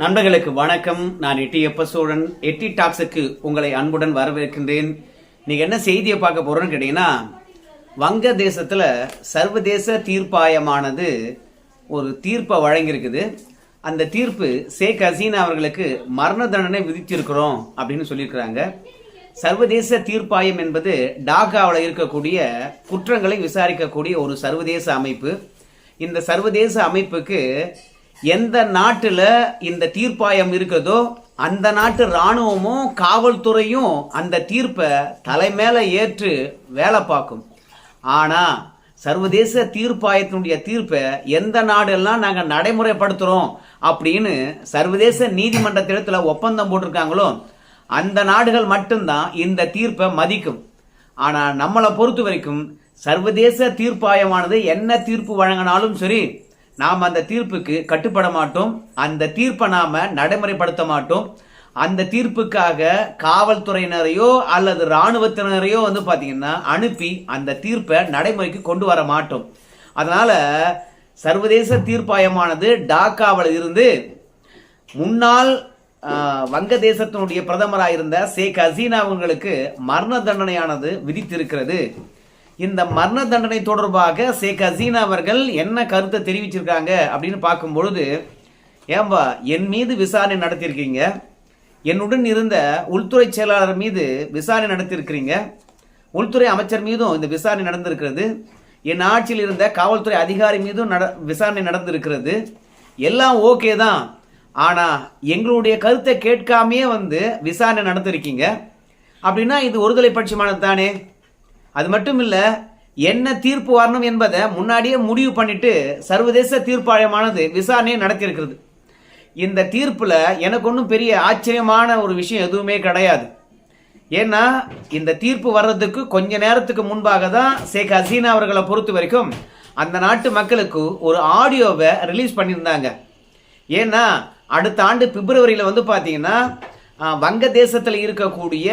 நண்பர்களுக்கு வணக்கம். நான் எட்டி எப்ப சோழன் எட்டி டாக்ஸுக்கு உங்களை அன்புடன் வரவேற்கின்றேன். நீங்கள் என்ன செய்தியை பார்க்க போறோம்னு கேட்டீங்கன்னா வங்க தேசத்தில் சர்வதேச தீர்ப்பாயமானது ஒரு தீர்ப்பை வழங்கியிருக்குது. அந்த தீர்ப்பு ஷேக் ஹசீனா அவர்களுக்கு மரண தண்டனை விதித்திருக்கிறோம் அப்படின்னு சொல்லியிருக்கிறாங்க. சர்வதேச தீர்ப்பாயம் என்பது டாக்காவில் இருக்கக்கூடிய குற்றங்களை விசாரிக்கக்கூடிய ஒரு சர்வதேச அமைப்பு. இந்த சர்வதேச அமைப்புக்கு எந்த நாட்டில் இந்த தீர்ப்பாயம் இருக்குதோ அந்த நாட்டு இராணுவமும் காவல்துறையும் அந்த தீர்ப்பை தலைமேல ஏற்று வேலை பார்க்கும். ஆனால் சர்வதேச தீர்ப்பாயத்தினுடைய தீர்ப்பை எந்த நாடெல்லாம் நாங்கள் நடைமுறைப்படுத்துகிறோம் அப்படின்னு சர்வதேச நீதிமன்றத்திடத்தில் ஒப்பந்தம் போட்டிருக்காங்களோ அந்த நாடுகள் மட்டும்தான் இந்த தீர்ப்பை மதிக்கும். ஆனால் நம்மளை பொறுத்த வரைக்கும் சர்வதேச தீர்ப்பாயமானது என்ன தீர்ப்பு வழங்கினாலும் சரி நாம் அந்த தீர்ப்புக்கு கட்டுப்பட மாட்டோம். அந்த தீர்ப்பை நாம் நடைமுறைப்படுத்த மாட்டோம். அந்த தீர்ப்புக்காக காவல்துறையினரையோ அல்லது இராணுவத்தினரையோ வந்து பார்த்தீங்கன்னா அனுப்பி அந்த தீர்ப்பை நடைமுறைக்கு கொண்டு வர மாட்டோம். அதனால் சர்வதேச தீர்ப்பாயமானது டாக்காவில் இருந்து முன்னாள் வங்கதேசத்தினுடைய பிரதமராக இருந்த ஷேக் ஹசீனா அவங்களுக்கு மரண தண்டனையானது விதித்திருக்கிறது. இந்த மரண தண்டனை தொடர்பாக ஷேக் ஹசீனா அவர்கள் என்ன கருத்தை தெரிவிச்சிருக்காங்க அப்படின்னு பார்க்கும் பொழுது ஏம்பா என் மீது விசாரணை நடத்தியிருக்கீங்க. என்னுடன் இருந்த உள்துறை செயலாளர் மீது விசாரணை நடத்தியிருக்கிறீங்க. உள்துறை அமைச்சர் மீதும் இந்த விசாரணை நடந்திருக்கிறது. என் ஆட்சியில் இருந்த காவல்துறை அதிகாரி மீதும் நட விசாரணை நடந்திருக்கிறது. எல்லாம் ஓகே தான். ஆனால் எங்களுடைய கருத்தை கேட்காமையே வந்து விசாரணை நடத்திருக்கீங்க. அப்படின்னா இது ஒருதலை பட்சமானது தானே? அது மட்டும் இல்லை என்ன தீர்ப்பு வரணும் என்பதை முன்னாடியே முடிவு பண்ணிட்டு சர்வதேச தீர்ப்பாயமானது விசாரணையை நடத்தியிருக்கிறது. இந்த தீர்ப்பில் எனக்கு ஒன்றும் பெரிய ஆச்சரியமான ஒரு விஷயம் எதுவுமே கிடையாது. ஏன்னா இந்த தீர்ப்பு வர்றதுக்கு கொஞ்ச நேரத்துக்கு முன்பாக தான் ஷேக் ஹசீனா அவர்களை பொறுத்த வரைக்கும் அந்த நாட்டு மக்களுக்கு ஒரு ஆடியோவை ரிலீஸ் பண்ணியிருந்தாங்க. ஏன்னா அடுத்த ஆண்டு பிப்ரவரியில் வந்து பார்த்தீங்கன்னா வங்க வங்கதேசத்தில் இருக்கக்கூடிய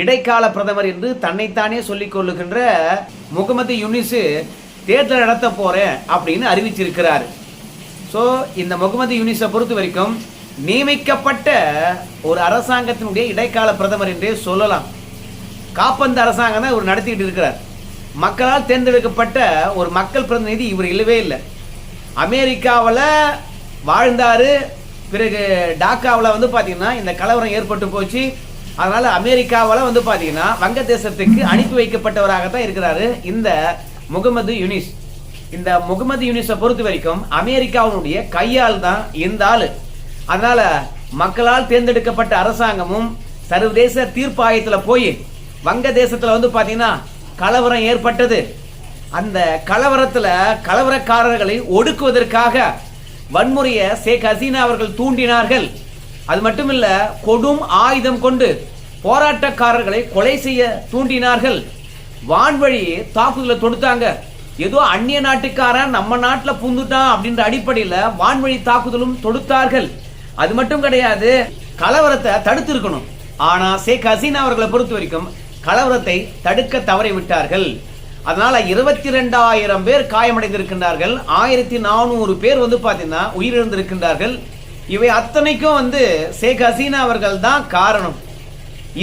இடைக்கால பிரதமர் என்று தன்னைத்தானே சொல்லிக் கொள்ளுகின்ற முகமது யுனிஸு தேர்தல் நடத்த போறேன் அப்படின்னு அறிவிச்சிருக்கிறார் ஸோ இந்த முகமது யூனிஸை பொறுத்த வரைக்கும் நியமிக்கப்பட்ட ஒரு அரசாங்கத்தினுடைய இடைக்கால பிரதமர் என்றே சொல்லலாம். காப்பந்த அரசாங்கம் தான் இவர் நடத்திக்கிட்டு இருக்கிறார். மக்களால் தேர்ந்தெடுக்கப்பட்ட ஒரு மக்கள் பிரதிநிதி இவர் இல்லவே இல்லை. அமெரிக்காவில் வாழ்ந்தார். பிறகு டாக்காவில் வந்து பார்த்தீங்கன்னா இந்த கலவரம் ஏற்பட்டு போச்சு. அதனால் அமெரிக்காவில் வந்து பார்த்தீங்கன்னா வங்கதேசத்துக்கு அனுப்பி வைக்கப்பட்டவராகத்தான் இருக்கிறாரு இந்த முகமது யூனிஸ். இந்த முகமது யூனிஸை பொறுத்த வரைக்கும் அமெரிக்காவினுடைய கையால் தான் இந்த ஆள். அதனால மக்களால் தேர்ந்தெடுக்கப்பட்ட அரசாங்கமும் சர்வதேச தீர்ப்பாயத்தில் போய் வங்கதேசத்தில் வந்து பார்த்தீங்கன்னா கலவரம் ஏற்பட்டது. அந்த கலவரத்தில் கலவரக்காரர்களை ஒடுக்குவதற்காக வன்முறையை ஷேக் ஹசீனா அவர்கள் தூண்டினார்கள். அது மட்டும் இல்ல கொடும் ஆயுதம் கொண்டு போராட்டக்காரர்களை கொலை செய்ய தூண்டினார்கள். வான்வழி தாக்குதலை தொடுத்தாங்க. ஏதோ அந்நிய நாட்டுக்காரன் நம்ம நாட்டில் புந்துட்டான் அப்படின்ற அடிப்படையில் வான்வழி தாக்குதலும் தொடுத்தார்கள். அது மட்டும் கிடையாது கலவரத்தை தடுத்து இருக்கணும் ஆனா ஷேக் ஹசீனா அவர்களை பொறுத்த வரைக்கும் கலவரத்தை தடுக்க தவறி விட்டார்கள். அதனால இருபத்தி ரெண்டாயிரம் பேர் காயமடைந்திருக்கின்றார்கள். ஆயிரத்தி நானூறு பேர் வந்து பார்த்தீங்கன்னா உயிரிழந்திருக்கின்றார்கள். இவை அத்தனைக்கும் வந்து ஷேக் ஹசீனா அவர்கள் தான் காரணம்.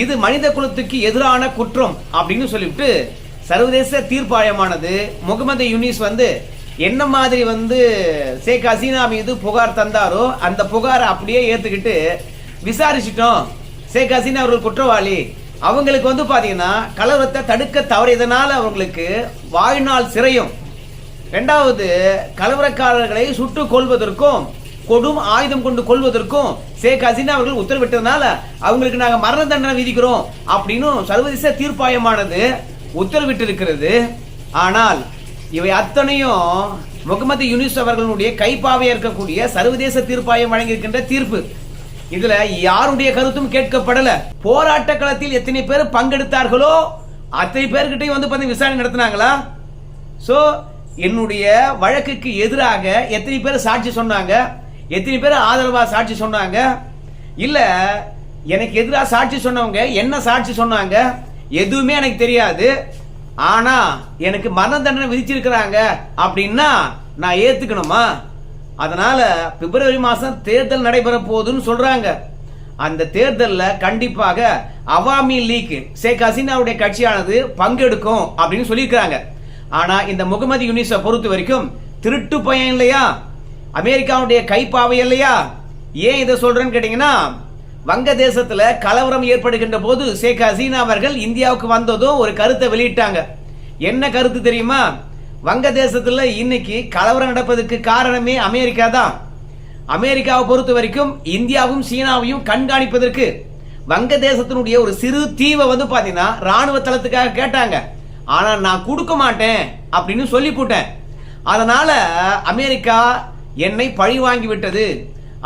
இது மனித குலத்துக்கு எதிரான குற்றம் அப்படின்னு சொல்லிவிட்டு சர்வதேச தீர்ப்பாயமானது முகமது யூனிஸ் வந்து என்ன மாதிரி வந்து ஷேக் ஹசீனா மீது புகார் தந்தாரோ அந்த புகாரை அப்படியே ஏற்றுக்கிட்டு விசாரிச்சிட்டோம். ஷேக் ஹசீனா அவர்கள் குற்றவாளி. அவங்களுக்கு வந்து பார்த்தீங்கன்னா கலவரத்தை தடுக்க தவறியதனால அவங்களுக்கு வாழ்நாள் சிறையும். ரெண்டாவது கலவரக்காரர்களை சுட்டுக் கொள்வதற்கும் கொடும் ஆயுதம் கொண்டு கொள்வதற்கும் ஷேக் ஹசீனா அவர்கள் உத்தரவிட்டதுனால அவங்களுக்கு நாங்கள் மரண தண்டனை விதிக்கிறோம் அப்படின்னு சர்வதேச தீர்ப்பாயமானது உத்தரவிட்டு இருக்கிறது ஆனால் இவை அத்தனையும் முகமது யூனிஸ் அவர்களுடைய கைப்பாவையாக இருக்கக்கூடிய சர்வதேச தீர்ப்பாயம் வழங்கியிருக்கின்ற தீர்ப்பு. இதுல யாருடைய கருத்தும் கேட்கப்படல. போராட்ட களத்தில் எத்தனை பேர் பங்கெடுத்தார்களோ அத்தனை பேர்கிட்டையும் வந்து பார்த்து விசாரணை நடத்தினாங்களா? ஸோ என்னுடைய வழக்குக்கு எதிராக எத்தனை பேர் சாட்சி சொன்னாங்க? எத்தனை பேர் ஆதரவாக சாட்சி சொன்னாங்க? இல்லை எனக்கு எதிராக சாட்சி சொன்னவங்க என்ன சாட்சி சொன்னாங்க? எதுவுமே எனக்கு தெரியாது. ஆனா எனக்கு மரண தண்டனை விதிச்சிருக்கிறாங்க அப்படின்னா நான் ஏத்துக்கணுமா? அதனால பிப்ரவரி மாசம் தேர்தல் நடைபெற போகுதுன்னு சொல்றாங்க. அந்த தேர்தலில் கண்டிப்பாக அவாமி லீக் ஷேக் ஹசீனாவுடைய கட்சியானது பங்கெடுக்கும் அப்படின்னு சொல்லியிருக்கிறாங்க. ஆனா இந்த முகமது யூனிஸை பொறுத்த வரைக்கும் திருட்டு பையன் இல்லையா? அமெரிக்காவுடைய கைப்பாவை இல்லையா? ஏன் இதை சொல்றேன்னு கேட்டீங்கன்னா வங்கதேசத்தில் கலவரம் ஏற்படுகின்ற போது ஷேக் ஹசீனா அவர்கள் இந்தியாவுக்கு வந்ததும் ஒரு கருத்தை வெளியிட்டாங்க. என்ன கருத்து தெரியுமா? வங்கதேசத்தில் இன்னைக்கு கலவரம் நடப்பதற்கு காரணமே அமெரிக்கா தான். அமெரிக்காவை பொறுத்த வரைக்கும் இந்தியாவும் சீனாவையும் கண்காணிப்பதற்கு வங்கதேசத்தினுடைய ஒரு சிறு தீவை வந்து பாத்தீங்கன்னா ராணுவ தளத்துக்காக கேட்டாங்க. ஆனா நான் கொடுக்க மாட்டேன் அப்படின்னு சொல்லி போட்டேன் அதனால அமெரிக்கா என்னை பழி வாங்கி விட்டது.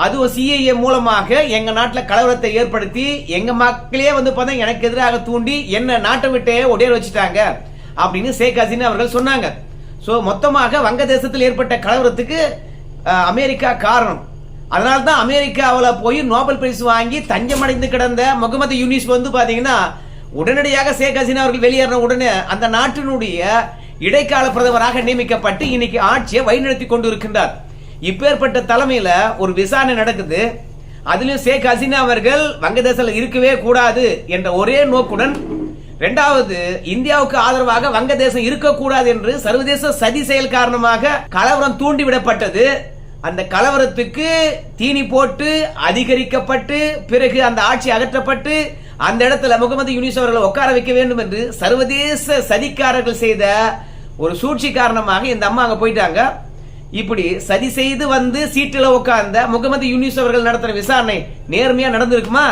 அதுவும் சிஐஏ மூலமாக எங்க நாட்டில் கலவரத்தை ஏற்படுத்தி எங்க மக்களே வந்து பார்த்தா எனக்கு எதிராக தூண்டி என்ன நாட்டை விட்டே ஒடியர் வச்சுட்டாங்க அப்படின்னு ஷேக் ஹசீனா அவர்கள் சொன்னாங்க. ஸோ மொத்தமாக வங்கதேசத்தில் ஏற்பட்ட கலவரத்துக்கு அமெரிக்கா காரணம். அதனால தான் அமெரிக்காவில் போய் நோபல் பரிசு வாங்கி தஞ்சமடைந்து கிடந்த முகமது யூனிஸ் வந்து பார்த்தீங்கன்னா உடனடியாக ஷேக் ஹசீனா அவர்கள் வெளியேறின உடனே அந்த நாட்டினுடைய இடைக்கால பிரதமராக நியமிக்கப்பட்டு இன்னைக்கு ஆட்சியை வழிநடத்தி கொண்டு இருக்கின்றார் இப்பேற்பட்ட தலைமையில் ஒரு விசாரணை நடக்குது. அதுலேயும் ஷேக் ஹசீனா அவர்கள் வங்கதேசத்தில் இருக்கவே கூடாது என்ற ஒரே நோக்குடன் ரெண்டாவது இந்தியாவுக்கு ஆதரவாக வங்கதேசம் இருக்கக்கூடாது என்று சர்வதேச சதி செயல் காரணமாக கலவரம் தூண்டிவிடப்பட்டது. அந்த கலவரத்துக்கு தீனி போட்டு அதிகரிக்கப்பட்டு பிறகு அந்த ஆட்சி அகற்றப்பட்டு அந்த இடத்துல முகமது யூனிஸ் அவர்களை உட்கார வைக்க வேண்டும் என்று சர்வதேச சதிக்காரர்கள் செய்த ஒரு சூழ்ச்சி காரணமாக இந்த அம்மா அங்கே போயிட்டாங்க. இப்படி சதி செய்து வந்து சீட்டில் உட்கார்ந்த முகமது யூனிஸ் அவர்கள் நடத்துகிற விசாரணை நேர்மையா நடந்திருக்குமா?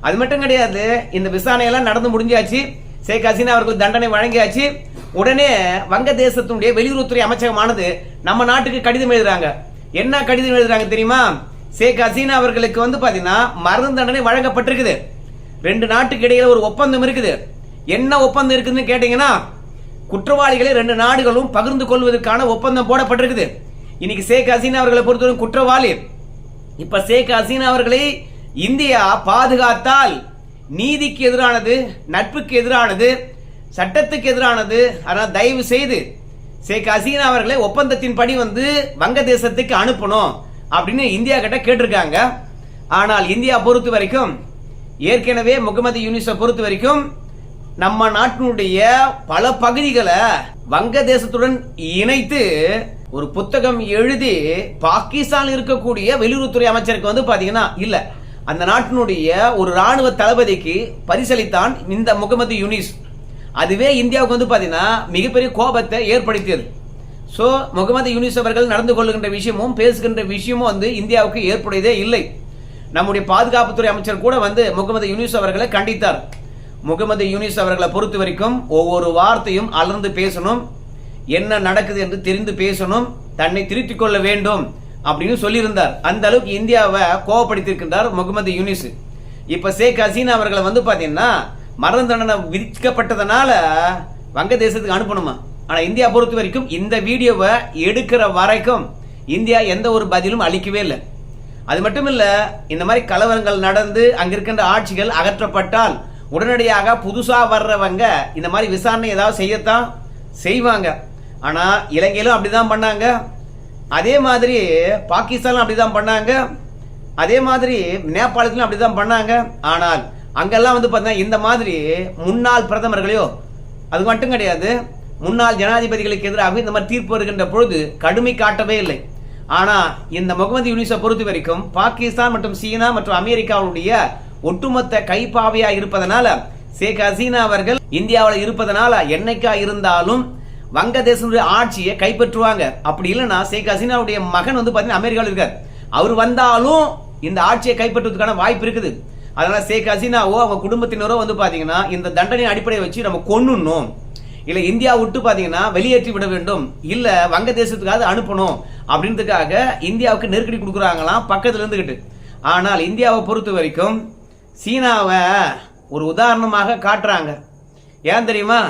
அது மட்டும் கிடையாது இந்த விசாரணை எல்லாம் நடந்து முடிஞ்சாச்சு. ஷேக் ஹசீனா அவர்கள் தண்டனை வழங்கியாச்சு. உடனே வங்கதேசத்தினுடைய வெளியுறவுத்துறை அமைச்சகமானது நம்ம நாட்டுக்கு கடிதம் எழுதுறாங்க. என்ன கடிதம் எழுதுறாங்க தெரியுமா? ஷேக் ஹசீனா அவர்களுக்கு வந்து பாத்தீங்கன்னா மரண தண்டனை வழங்கப்பட்டிருக்குது. ரெண்டு நாட்டுக்கு இடையில ஒரு ஒப்பந்தம் இருக்குது. என்ன ஒப்பந்தம் இருக்குதுன்னு கேட்டீங்கன்னா குற்றவாளிகளை ரெண்டு நாடுகளும் பகிர்ந்து கொள்வதற்கான ஒப்பந்தம் போடப்பட்டிருக்குது. இன்னைக்கு ஷேக் ஹசீனா அவர்களை பொறுத்தவரை குற்றவாளி. இப்ப ஷேக் ஹசீனா அவர்களை இந்தியா பாதுகாத்தால் நீதிக்கு எதிரானது நட்புக்கு எதிரானது சட்டத்துக்கு எதிரானது அதனால் தயவு செய்து ஷேக் ஹசீனா அவர்களை ஒப்பந்தத்தின் படி வந்து வங்கதேசத்துக்கு அனுப்பணும் அப்படின்னு இந்தியா கிட்ட கேட்டிருக்காங்க. ஆனால் இந்தியா பொறுத்த வரைக்கும் ஏற்கனவே முகமது யூனிஸை பொறுத்த வரைக்கும் நம்ம நாட்டினுடைய பல பகுதிகளை வங்கதேசத்துடன் இணைத்து ஒரு புத்தகம் எழுதி பாகிஸ்தான் இருக்கக்கூடிய வெளியுறவுத்துறை அமைச்சருக்கு வந்து பாத்தீங்கன்னா இல்ல. அந்த நாட்டினுடைய ஒரு ராணுவ தளபதிக்கு பரிசளித்தான் இந்த முகமது யூனிஸ். அதுவே இந்தியாவுக்கு வந்து பாத்தீங்கன்னா மிகப்பெரிய கோபத்தை ஏற்படுத்தியது. ஸோ முகமது யூனிஸ் அவர்கள் நடந்து கொள்கின்ற விஷயமும் பேசுகின்ற விஷயமும் வந்து இந்தியாவுக்கு ஏற்புடையதே இல்லை. நம்முடைய பாதுகாப்புத்துறை அமைச்சர் கூட வந்து முகமது யூனிஸ் அவர்களை கண்டித்தார். முகமது யூனிஸ் அவர்களை பொறுத்த வரைக்கும் ஒவ்வொரு வார்த்தையும் அலர்ந்து பேசணும். என்ன நடக்குது என்று தெரிந்து பேசணும் தன்னை திருத்திக் கொள்ள வேண்டும் அப்படின்னு சொல்லியிருந்தார். அந்த அளவுக்கு இந்தியாவை கோவப்படுத்தியிருக்கின்றார் முகமது யூனிஸ். இப்ப ஷேக் ஹசீனா அவர்களை வந்து பாத்தீங்கன்னா மரண தண்டனை விதிக்கப்பட்டதனால வங்கதேசத்துக்கு அனுப்பணுமா? ஆனா இந்தியா பொறுத்த வரைக்கும் இந்த வீடியோவை எடுக்கிற வரைக்கும் இந்தியா எந்த ஒரு பதிலும் அளிக்கவே இல்லை. அது மட்டும் இல்ல இந்த மாதிரி கலவரங்கள் நடந்து அங்க இருக்கின்ற ஆட்சிகள் அகற்றப்பட்டால் உடனடியாக புதுசா வர்றவங்க இந்த மாதிரி விசாரணை ஏதாவது செய்யத்தான் செய்வாங்க. ஆனா இலங்கையிலும் அப்படிதான் பண்ணாங்க. அதே மாதிரி பாகிஸ்தானும் அப்படிதான் பண்ணாங்க. அதே மாதிரி நேபாளத்திலும் அப்படிதான் பண்ணாங்க. ஆனால் அங்கெல்லாம் வந்து பார்த்தீங்கன்னா இந்த மாதிரி முன்னாள் பிரதமர்களையோ அது மட்டும் கிடையாது முன்னாள் ஜனாதிபதிகளுக்கு எதிராக இந்த மாதிரி தீர்ப்பு வருகின்ற பொழுது கடுமை காட்டவே இல்லை. ஆனால் இந்த முகமது யூனிஸை பொறுத்த வரைக்கும் பாகிஸ்தான் மற்றும் சீனா மற்றும் அமெரிக்காவுடைய ஒட்டுமொத்த கைப்பாவையா இருப்பதனால ஷேக் ஹசீனா அவர்கள் இந்தியாவில் இருப்பதனால என்னைக்கா இருந்தாலும் வங்கதேசனுடைய ஆட்சியை கைப்பற்றுவாங்க. அப்படி இல்லைன்னா ஷேக் ஹசீனாவுடைய மகன் வந்து பார்த்தீங்கன்னா அமெரிக்காவில் இருக்கார். அவர் வந்தாலும் இந்த ஆட்சியை கைப்பற்றுவதற்கான வாய்ப்பு இருக்குது. அதனால ஷேக் ஹசீனாவோ அவங்க குடும்பத்தினரோ வந்து பார்த்தீங்கன்னா இந்த தண்டனை அடிப்படையை வச்சு நம்ம கொன்னுணும் இல்லை இந்தியா விட்டு பார்த்தீங்கன்னா வெளியேற்றி விட வேண்டும். இல்லை வங்கதேசத்துக்காவது அனுப்பணும். அப்படின்றதுக்காக இந்தியாவுக்கு நெருக்கடி கொடுக்குறாங்களாம் பக்கத்துல இருந்துகிட்டு. ஆனால் இந்தியாவை பொறுத்த வரைக்கும் சீனாவை ஒரு உதாரணமாக காட்டுறாங்க. ஏன் தெரியுமா?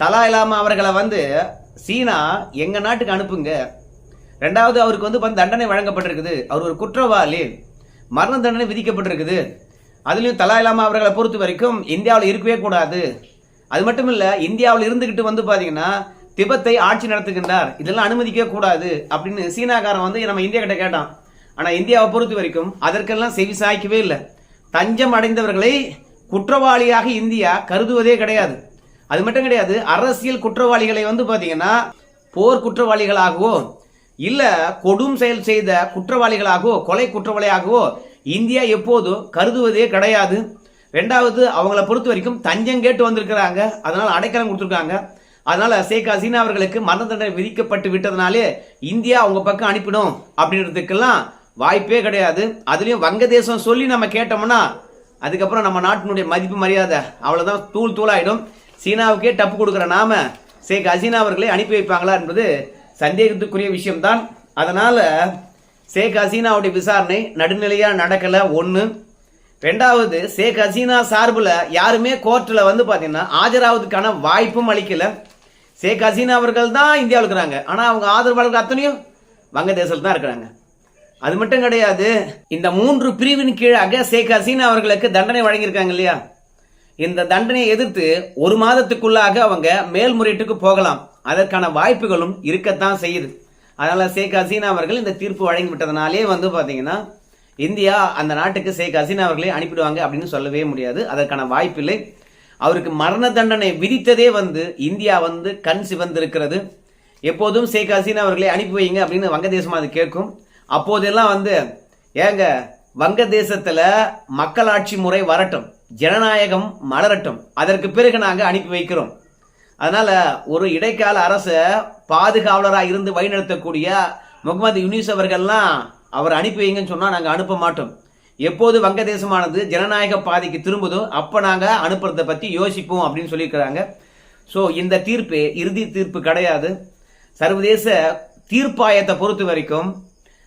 தலா இலாமா அவர்களை வந்து சீனா எங்க நாட்டுக்கு அனுப்புங்க. ரெண்டாவது அவருக்கு வந்து வந்து தண்டனை வழங்கப்பட்டிருக்குது. அவர் ஒரு குற்றவாளி. மரண தண்டனை விதிக்கப்பட்டிருக்குது. அதுலயும் தலா இலாமா அவர்களை பொறுத்த வரைக்கும் இந்தியாவில் இருக்கவே கூடாது. அது மட்டும் இல்ல இந்தியாவில் இருந்துகிட்டு வந்து பாத்தீங்கன்னா திபெத்தை ஆட்சி நடத்துகின்றார். இதெல்லாம் அனுமதிக்க கூடாது அப்படின்னு சீனாக்காரன் வந்து நம்ம இந்தியா கிட்ட கேட்டான். ஆனா இந்தியாவை பொறுத்த வரைக்கும் அதற்கெல்லாம் செவி சாய்க்கவே இல்லை. தஞ்சம் அடைந்தவர்களை குற்றவாளியாக இந்தியா கருதுவதே கிடையாது. அது மட்டும் கிடையாது அரசியல் குற்றவாளிகளை வந்து பார்த்தீங்கன்னா போர் குற்றவாளிகளாகவோ இல்ல கொடும் செயல் செய்த குற்றவாளிகளாகவோ கொலை குற்றவாளியாகவோ இந்தியா எப்போதும் கருதுவதே கிடையாது. ரெண்டாவது அவங்கள பொறுத்த வரைக்கும் தஞ்சம் கேட்டு வந்திருக்கிறாங்க. அதனால அடைக்கலம் கொடுத்துருக்காங்க. அதனால ஷேக் ஹசீனா அவர்களுக்கு மரண தண்டனை விதிக்கப்பட்டு விட்டதுனாலே இந்தியா அவங்க பக்கம் அனுப்பிடும் அப்படின்றதுக்கெல்லாம் வாய்ப்பே கிடையாது. அதுலயும் வங்கதேசம் சொல்லி நம்ம கேட்டோம்னா அதுக்கப்புறம் நம்ம நாட்டினுடைய மதிப்பு மரியாதை அவ்வளவுதான் தூள் தூளாயிடும். சீனாவுக்கே டப்பு கொடுக்குற நாம ஷேக் ஹசீனா அவர்களை அனுப்பி வைப்பாங்களா என்பது சந்தேகத்துக்குரிய விஷயம்தான். அதனால் ஷேக் ஹசீனாவுடைய விசாரணை நடுநிலையாக நடக்கலை ஒன்று ரெண்டாவது ஷேக் ஹசீனா சார்பில் யாருமே கோர்ட்டில் வந்து பார்த்தீங்கன்னா ஆஜராவதுக்கான வாய்ப்பும் அளிக்கல. ஷேக் ஹசீனா அவர்கள் தான் இந்தியாவில் இருக்கிறாங்க. ஆனால் அவங்க ஆதரவாளர்கள் அத்தனையும் வங்கதேசத்தில் தான் இருக்கிறாங்க. அது மட்டும் கிடையாது இந்த மூன்று பிரிவின் கீழாக ஷேக் ஹசீனா அவர்களுக்கு தண்டனை வழங்கியிருக்காங்க இல்லையா? இந்த தண்டனையை எதிர்த்து ஒரு மாதத்துக்குள்ளாக அவங்க மேல்முறையீட்டுக்கு போகலாம். அதற்கான வாய்ப்புகளும் இருக்கத்தான் செய்யுது. அதனால் ஷேக் ஹசீனா அவர்கள் இந்த தீர்ப்பு வழங்கிவிட்டதுனாலே வந்து பார்த்தீங்கன்னா இந்தியா அந்த நாட்டுக்கு ஷேக் ஹசீனா அவர்களை அனுப்பிடுவாங்க அப்படின்னு சொல்லவே முடியாது. அதற்கான வாய்ப்பில்லை அவருக்கு மரண தண்டனை விதித்ததே வந்து இந்தியா வந்து கண் சிவந்திருக்கிறது. எப்போதும் ஷேக் ஹசீனா அவர்களை அனுப்பி வைங்க அப்படின்னு வங்கதேசம் அது கேட்கும். அப்போதெல்லாம் வந்து ஏங்க வங்கதேசத்தில் மக்களாட்சி முறை வரட்டும். ஜனநாயகம் மலரட்டும். அதற்கு பிறகு நாங்கள் அனுப்பி வைக்கிறோம். அதனால் ஒரு இடைக்கால அரசை பாதுகாவலராக இருந்து வழிநடத்தக்கூடிய முகமது யூனிஸ் அவர்கள்லாம் அவர் அனுப்பி வைங்கன்னு சொன்னால் நாங்கள் அனுப்ப மாட்டோம். எப்போது வங்கதேசமானது ஜனநாயக பாதைக்கு திரும்புதோ அப்போ நாங்கள் அனுப்புறதை பற்றி யோசிப்போம் அப்படின்னு சொல்லியிருக்கிறாங்க. ஸோ இந்த தீர்ப்பு இறுதி தீர்ப்பு கிடையாது. சர்வதேச தீர்ப்பாயத்தை பொறுத்த வரைக்கும்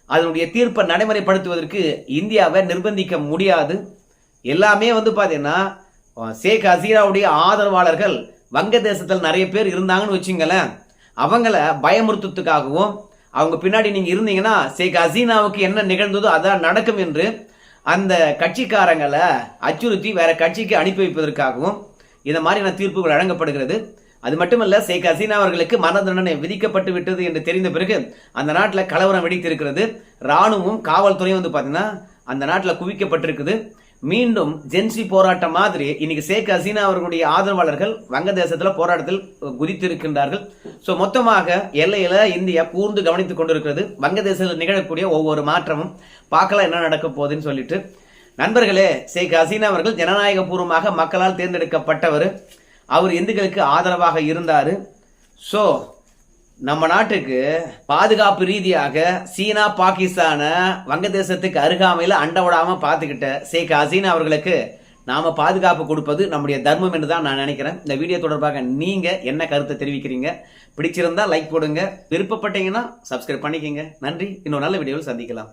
அதனுடைய தீர்ப்பை நடைமுறைப்படுத்துவதற்கு இந்தியாவை நிர்பந்திக்க முடியாது. எல்லாமே வந்து பார்த்தீங்கன்னா ஷேக் ஹசீராவுடைய ஆதரவாளர்கள் வங்கதேசத்தில் நிறைய பேர் இருந்தாங்கன்னு வச்சுங்களேன். அவங்கள பயமுறுத்துறதுக்காகவும் அவங்க பின்னாடி நீங்கள் இருந்தீங்கன்னா ஷேக் ஹசீனாவுக்கு என்ன நிகழ்ந்ததோ அதான் நடக்கும் என்று அந்த கட்சிக்காரங்களை அச்சுறுத்தி வேற கட்சிக்கு அனுப்பி வைப்பதற்காகவும் இந்த மாதிரியான தீர்ப்புகள் வழங்கப்படுகிறது. அது மட்டுமல்ல ஷேக் ஹசீனா அவர்களுக்கு மரண தண்டனை விதிக்கப்பட்டு விட்டது என்று தெரிந்த பிறகு அந்த நாட்டில் கலவரம் வெடித்திருக்கிறது. இராணுவம் காவல்துறையும் வந்து பார்த்தீங்கன்னா அந்த நாட்டில் குவிக்கப்பட்டிருக்குது. மீண்டும் ஜென்சி போராட்டம் மாதிரி இன்னைக்கு ஷேக் ஹசீனா அவர்களுடைய ஆதரவாளர்கள் வங்கதேசத்தில் போராட்டத்தில் குதித்திருக்கின்றார்கள். ஸோ மொத்தமாக எல்லையில இந்தியா கூர்ந்து கவனித்துக் கொண்டிருக்கிறது. வங்கதேசத்தில் நிகழக்கூடிய ஒவ்வொரு மாற்றமும் பார்க்கலாம் என்ன நடக்க போகுதுன்னு சொல்லிட்டு. நண்பர்களே ஷேக் ஹசீனா அவர்கள் ஜனநாயக பூர்வமாக மக்களால் தேர்ந்தெடுக்கப்பட்டவர். அவர் இந்துக்களுக்கு ஆதரவாக இருந்தார். ஸோ நம்ம நாட்டுக்கு பாதுகாப்பு ரீதியாக சீனா பாகிஸ்தான வங்கதேசத்துக்கு அருகாமையில் அண்ட விடாமல் பார்த்துக்கிட்ட ஷேக் ஹசீனா அவர்களுக்கு நாம பாதுகாப்பு கொடுப்பது நம்முடைய தர்மம் என்று தான் நான் நினைக்கிறேன். இந்த வீடியோ தொடர்பாக நீங்க என்ன கருத்தை தெரிவிக்கிறீங்க? பிடிச்சிருந்தா லைக் போடுங்க. விருப்பப்பட்டீங்கன்னா சப்ஸ்கிரைப் பண்ணிக்கங்க. நன்றி. இன்னொரு நல்ல வீடியோவில் சந்திக்கலாம்.